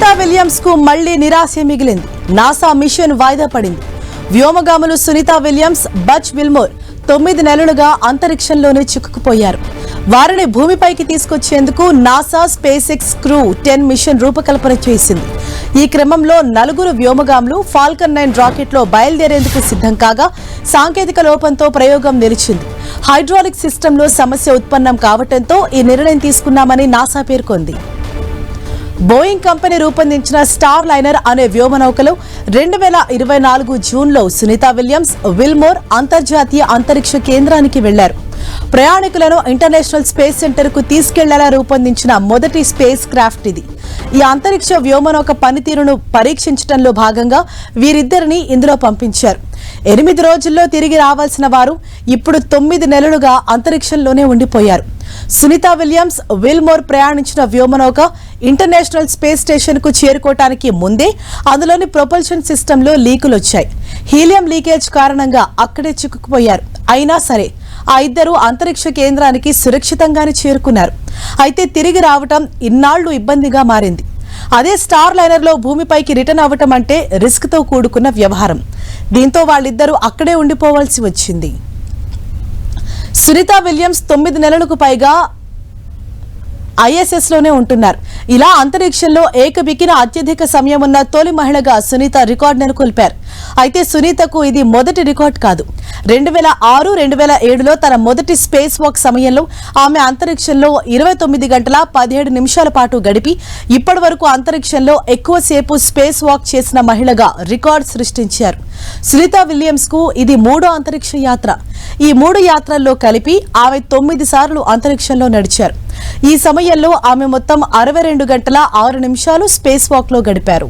విలియమ్స్కు మళ్ళీ నిరాశ మిగిలింది. నాసా మిషన్ వాయిదా పడింది. వ్యోమగాములు సునీత విలియమ్స్ బచ్ విల్మోర్ తొమ్మిది నెలలుగా అంతరిక్షంలోనే చిక్కుకుపోయారు. వారిని భూమిపైకి తీసుకొచ్చేందుకు NASA SpaceX crew ten mission రూపకల్పన చేసింది. ఈ క్రమంలో నలుగురు వ్యోమగాములు ఫాల్కన్ నైన్ రాకెట్లో బయలుదేరేందుకు సిద్ధం కాగా సాంకేతిక లోపంతో ప్రయోగం నిలిచింది. హైడ్రాలిక్ సిస్టంలో సమస్య ఉత్పన్నం కావడంతో ఈ నిర్ణయం తీసుకున్నామని నాసా పేర్కొంది. బోయింగ్ కంపెనీ రూపొందించిన స్టార్ లైనర్ అనే వ్యోమనౌకలో రెండు వేల ఇరవై నాలుగు జూన్లో సునీత విలియమ్స్ విల్మోర్ అంతర్జాతీయ అంతరిక్ష కేంద్రానికి వెళ్ళారు. ప్రయాణికులను ఇంటర్నేషనల్ స్పేస్ సెంటర్కు తీసుకెళ్ళేలా రూపొందించిన మొదటి స్పేస్ క్రాఫ్ట్ ఇది. ఈ అంతరిక్ష వ్యోమనౌక పనితీరును పరీక్షించడంలో భాగంగా వీరిద్దరిని ఇందులో పంపించారు. ఎనిమిది రోజుల్లో తిరిగి రావాల్సిన వారు ఇప్పుడు తొమ్మిది నెలలుగా అంతరిక్షంలోనే ఉండిపోయారు. సునీత విలియమ్స్ విల్మోర్ ప్రయాణించిన వ్యోమనౌక ఇంటర్నేషనల్ స్పేస్ స్టేషన్కు చేరుకోవటానికి ముందే అందులోని ప్రొపల్షన్ సిస్టంలో లీకులు వచ్చాయి హీలియం లీకేజ్ కారణంగా అక్కడే చిక్కుకుపోయారు. అయినా సరే ఆ ఇద్దరు అంతరిక్ష కేంద్రానికి సురక్షితంగానే చేరుకున్నారు. అయితే తిరిగి రావటం ఇన్నాళ్ళు ఇబ్బందిగా మారింది. అదే స్టార్ లైనర్లో భూమిపైకి రిటర్న్ అవ్వటం అంటే రిస్క్తో కూడుకున్న వ్యవహారం. దీంతో వాళ్ళిద్దరూ అక్కడే ఉండిపోవాల్సి వచ్చింది. సునీత విలియమ్స్ తొమ్మిది నెలలకు పైగా ఐఎస్ఎస్లోనే ఉంటున్నారు. ఇలా అంతరిక్షంలో ఏకబిక్కిన అత్యధిక సమయం ఉన్న తొలి మహిళగా సునీత రికార్డు నెలకొల్పారు అయితే సునీతకు ఇది మొదటి రికార్డ్ కాదు. రెండు వేల ఆరు రెండు వేల ఏడులో తన మొదటి స్పేస్ వాక్ సమయంలో ఆమె అంతరిక్షంలో ఇరవై తొమ్మిది గంటల పదిహేడు నిమిషాల పాటు గడిపి ఇప్పటి వరకు అంతరిక్షంలో ఎక్కువసేపు స్పేస్ వాక్ చేసిన మహిళగా రికార్డు సృష్టించారు. సునీత విలియమ్స్కు ఇది మూడో అంతరిక్ష యాత్ర. ఈ మూడు యాత్రల్లో కలిపి ఆమె తొమ్మిది సార్లు అంతరిక్షంలో నడిచారు. ఈ సమయంలో ఆమె మొత్తం అరవై రెండు గంటల ఆరు నిమిషాలు స్పేస్ వాక్లో గడిపారు.